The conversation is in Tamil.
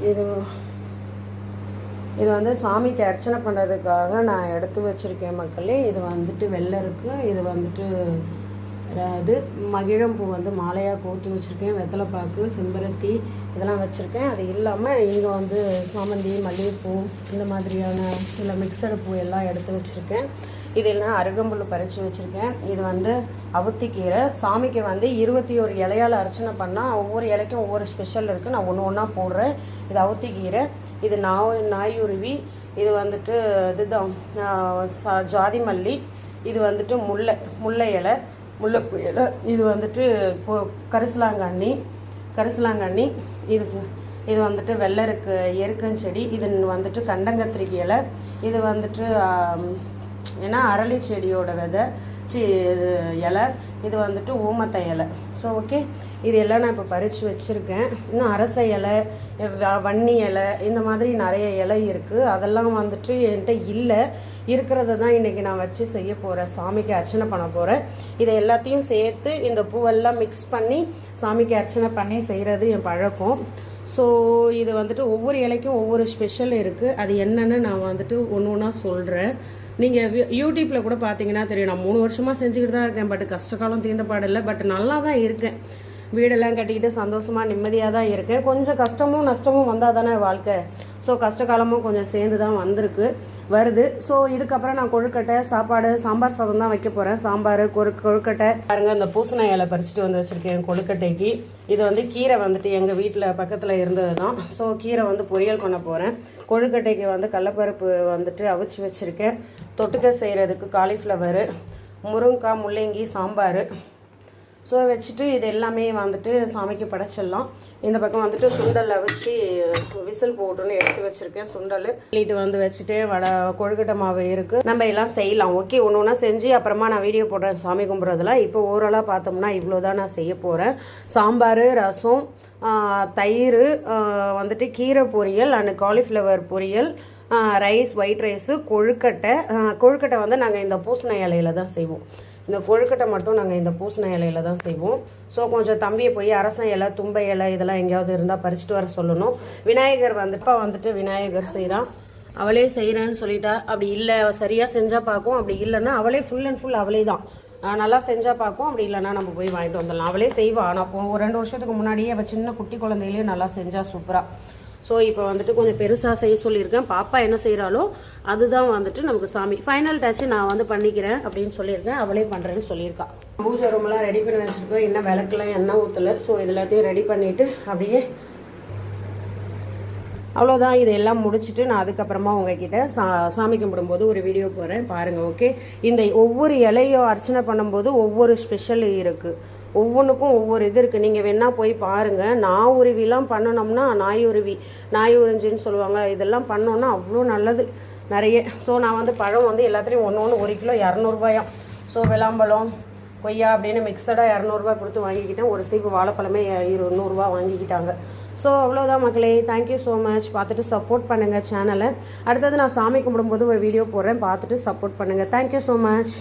இது இது வந்து சாமிக்கு அர்ச்சனை பண்ணுறதுக்காக நான் எடுத்து வச்சுருக்கேன் மக்களே. இது வந்துட்டு வெள்ளை இருக்குது இது வந்துட்டு அதாவது மகிழம்பூ வந்து மாலையாக கோத்து வச்சுருக்கேன் வெத்தலைப்பாக்கு செம்பருத்தி இதெல்லாம் வச்சுருக்கேன். அது இல்லாமல் இங்கே வந்து சாமந்தி மல்லிகைப்பூ இந்த மாதிரியான சில மிக்சடு பூ எல்லாம் எடுத்து வச்சுருக்கேன். இது எல்லாம் அருகம்புல் பறித்து வச்சுருக்கேன். இது வந்து அவுத்திக்கீரை. சாமிக்கு வந்து இருபத்தி ஒரு இலையால் அர்ச்சனை பண்ணால் ஒவ்வொரு இலைக்கும் ஒவ்வொரு ஸ்பெஷல் இருக்குது நான் ஒன்று ஒன்றா போடுறேன். இது அவுத்திக்கீரை இது நாய் நாயுருவி இது வந்துட்டு இதுதான் சா- ஜாதி மல்லி இது வந்துட்டு முல்லை முல்லை இலை. முல்லைப்பூ இலை இது வந்துட்டு இப்போ கரிசலாங்கண்ணி. கரிசலாங்கண்ணி இது இது வந்துட்டு வெள்ளருக்கு எருக்கஞ்செடி இது வந்துட்டு கண்டங்கத்திரிக்கை இலை இது வந்துட்டு ஏன்னா அரளி செடியோட விதை சி இது இலை. இது வந்துட்டு ஊமத்தை இலை. ஸோ ஓகே இது எல்லாம் நான் இப்போ பறித்து வச்சுருக்கேன். இன்னும் அரச இலை வன்னி இலை இந்த மாதிரி நிறைய இலை இருக்குது அதெல்லாம் வந்துட்டு என்கிட்ட இல்லை. இருக்கிறத தான் இன்றைக்கி நான் வச்சு செய்ய போகிறேன் சாமிக்கு அர்ச்சனை பண்ண போகிறேன் இதை எல்லாத்தையும் சேர்த்து இந்த பூவெல்லாம் மிக்ஸ் பண்ணி சாமிக்கு அர்ச்சனை பண்ணி செய்கிறது என் பழக்கம். ஸோ இது வந்துட்டு ஒவ்வொரு இலைக்கும் ஒவ்வொரு ஸ்பெஷல் இருக்குது அது என்னென்னு நான் வந்துட்டு ஒன்று ஒன்றா சொல்கிறேன் நீங்கள் யூடியூப்பில் கூட பார்த்தீங்கன்னா தெரியும். நான் மூணு வருஷமாக செஞ்சுக்கிட்டு தான் இருக்கேன். பட் கஷ்டகாலம் தீர்ந்த பாடில்லை பட் நல்லா தான் இருக்கேன். வீடெல்லாம் கட்டிக்கிட்டு சந்தோஷமாக நிம்மதியாக தான் இருக்கேன். கொஞ்சம் கஷ்டமும் நஷ்டமும் வந்தால் தானே வாழ்க்கை. ஸோ கஷ்டகாலமும் கொஞ்சம் சேர்ந்து தான் வந்திருக்கு வருது. ஸோ இதுக்கப்புறம் நான் கொழுக்கட்டை சாப்பாடு சாம்பார் சாதம் தான் வைக்க போகிறேன் சாம்பார் கொரு கொழுக்கட்டை. பாருங்க இந்த பூசணி இலை பறிச்சுட்டு வந்து வச்சுருக்கேன் கொழுக்கட்டைக்கு. இது வந்து கீரை வந்துட்டு எங்கள் வீட்டில் பக்கத்தில் இருந்தது தான் ஸோ கீரை வந்து பொரியல் பண்ண போகிறேன் கொழுக்கட்டைக்கு வந்து கடலப்பருப்பு வந்துட்டு அவிச்சு வச்சுருக்கேன். தொட்டுக்க செய்கிறதுக்கு காலிஃப்ளவரு முருங்கைக்காய் முள்ளங்கி சாம்பார். ஸோ வச்சுட்டு இது எல்லாமே வந்துட்டு சாமிக்கு படைச்சிடலாம். இந்த பக்கம் வந்துட்டு சுண்டல் அவிச்சு விசில் போட்டுன்னு எடுத்து வச்சுருக்கேன் சுண்டல். இது வந்து வச்சுட்டு வடை கொழுக்கட்டை மாவு இருக்குது நம்ம எல்லாம் செய்யலாம். ஓகே ஒன்று ஒன்றா செஞ்சு அப்புறமா நான் வீடியோ போடுறேன் சாமி கும்பிட்றதுலாம் இப்போ ஓரலாக பார்த்தோம்னா இவ்வளோ தான் நான் செய்ய போகிறேன் சாம்பார் ரசம் தயிர் வந்துட்டு கீரை பொரியல் அண்ட் காலிஃப்ளவர் பொரியல் ரைஸ் ஒயிட் ரைஸு கொழுக்கட்டை. கொழுக்கட்டை வந்து நாங்கள் இந்த பூசணி இலையில தான் செய்வோம். இந்த கொழுக்கட்டை மட்டும் நாங்கள் இந்த பூசண இலையில தான் செய்வோம். ஸோ கொஞ்சம் தம்பியை போய் அரச இலை தும்பை இலை இதெல்லாம் எங்கேயாவது இருந்தால் பறிச்சுட்டு வர சொல்லணும். விநாயகர் வந்துட்டு வந்துட்டு விநாயகர் செய்கிறான் அவளே செய்கிறேன்னு சொல்லிட்டா அப்படி இல்லை சரியாக செஞ்சால் பார்க்கும். அப்படி இல்லைன்னா அவளே ஃபுல் அண்ட் ஃபுல் அவளே தான் நல்லா செஞ்சால் பார்க்கும். அப்படி இல்லைன்னா நம்ம போய் வாங்கிட்டு வந்துடலாம். அவளே செய்வாள் ஆனால் இப்போ ஒரு ரெண்டு வருஷத்துக்கு முன்னாடியே அவள் சின்ன குட்டி குழந்தையிலேயே நல்லா செஞ்சால் சூப்பராக ஸோ இப்போ வந்துட்டு கொஞ்சம் பெருசாக செய்ய சொல்லியிருக்கேன். பாப்பா என்ன செய்கிறாலோ அதுதான் வந்துட்டு நமக்கு சாமி. ஃபைனல் டச்சு நான் வந்து பண்ணிக்கிறேன் அப்படின்னு சொல்லியிருக்கேன். அவளே பண்ணுறேன்னு சொல்லியிருக்கா. பூஜை ரூம்லாம் ரெடி பண்ணி வச்சுருக்கோம். இன்னும் விளக்குலாம் எண்ணெய் ஊற்றலை ஸோ இது எல்லாத்தையும் ரெடி பண்ணிவிட்டு அப்படியே அவ்வளோதான் இதெல்லாம் முடிச்சுட்டு நான் அதுக்கப்புறமா உங்ககிட்ட சா சாமி கும்பிடும்போது ஒரு வீடியோ போடுறேன் பாருங்கள் ஓகே இந்த ஒவ்வொரு இலையும் அர்ச்சனை பண்ணும்போது ஒவ்வொரு ஸ்பெஷல் இருக்குது ஒவ்வொன்றுக்கும் ஒவ்வொரு இது இருக்குது நீங்கள் வேணால் போய் பாருங்கள் நாய் உருவிலாம் பண்ணணும்னா நாய் உருவி நாய் உறிஞ்சின்னு சொல்லுவாங்க. இதெல்லாம் பண்ணோன்னா அவ்வளோ நல்லது. நிறைய. ஸோ நான் வந்து பழம் வந்து எல்லாத்துலேயும் ஒன்று ஒன்று ஒரு கிலோ இரநூறுபாயாம் ஸோ விளாம்பழம் கொய்யா அப்படின்னு மிக்சடாக இரநூறுபா கொடுத்து வாங்கிக்கிட்டேன். ஒரு சீப்பு வாழைப்பழமே இரு நூறுரூவா வாங்கிக்கிட்டாங்க. ஸோ அவ்வளோதான் மக்களே. தேங்க்யூ ஸோ மச் பார்த்துட்டு சப்போர்ட் பண்ணுங்கள் சேனலை அடுத்தது நான் சாமி கும்பிடும்போது ஒரு வீடியோ போடுறேன். பார்த்துட்டு சப்போர்ட் பண்ணுங்கள் தேங்க்யூ ஸோ மச்